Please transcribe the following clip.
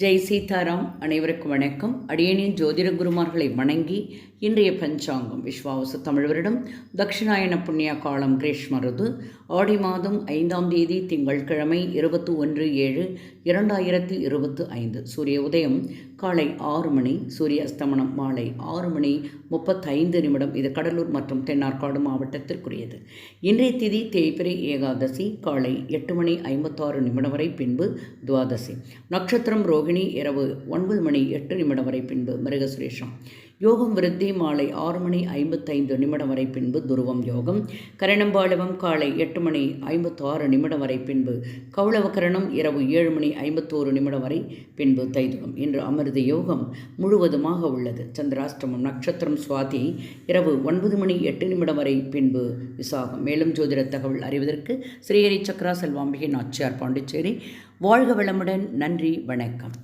ஜெய் சீதாராம் அனைவருக்கும் வணக்கம். அடியனின் ஜோதிட குருமார்களை வணங்கி இன்றைய பஞ்சாங்கம் விஸ்வாவசு தமிழ் வருடம் தட்சிணாயன புண்ணிய காலம் கிரீஷ்ம ருது ஆடி மாதம் ஐந்தாம் தேதி திங்கட்கிழமை இருபத்தி ஒன்று ஏழு இரண்டாயிரத்தி இருபத்தி ஐந்து சூரிய உதயம். காலை ஆறு மணி சூரிய அஸ்தமனம் மாலை ஆறு மணி முப்பத்தைந்து நிமிடம். இது கடலூர் மற்றும் தென்னார்காடு மாவட்டத்திற்குரியது. இன்றைய திதி தேய்பிரை ஏகாதசி காலை எட்டு மணி ஐம்பத்தாறு நிமிடம் வரை பின்பு துவாதசி. நட்சத்திரம் ரோகிணி இரவு ஒன்பது மணி எட்டு நிமிடம் வரை பின்பு மிருகசுரேஷம். யோகம் விருத்தி மாலை ஆறு மணி ஐம்பத்தைந்து நிமிடம் வரை பின்பு துருவம் யோகம். கரணம்பாளவம் காலை எட்டு மணி ஐம்பத்தாறு நிமிடம் வரை பின்பு கௌளவகரணம் இரவு ஏழு மணி ஐம்பத்தோரு நிமிடம் வரை பின்பு தைதுகம் இன்று அமிர்த யோகம் முழுவதுமாக உள்ளது. சந்திராஷ்டிரமம் நட்சத்திரம் சுவாதி இரவு ஒன்பது மணி எட்டு நிமிடம் வரை பின்பு விசாகம். மேலும் ஜோதிட தகவல் அறிவதற்கு ஸ்ரீஹரி சக்ரா செல்வாம்பிகை நாச்சியார் பாண்டிச்சேரி. வாழ்க வளமுடன். நன்றி. வணக்கம்.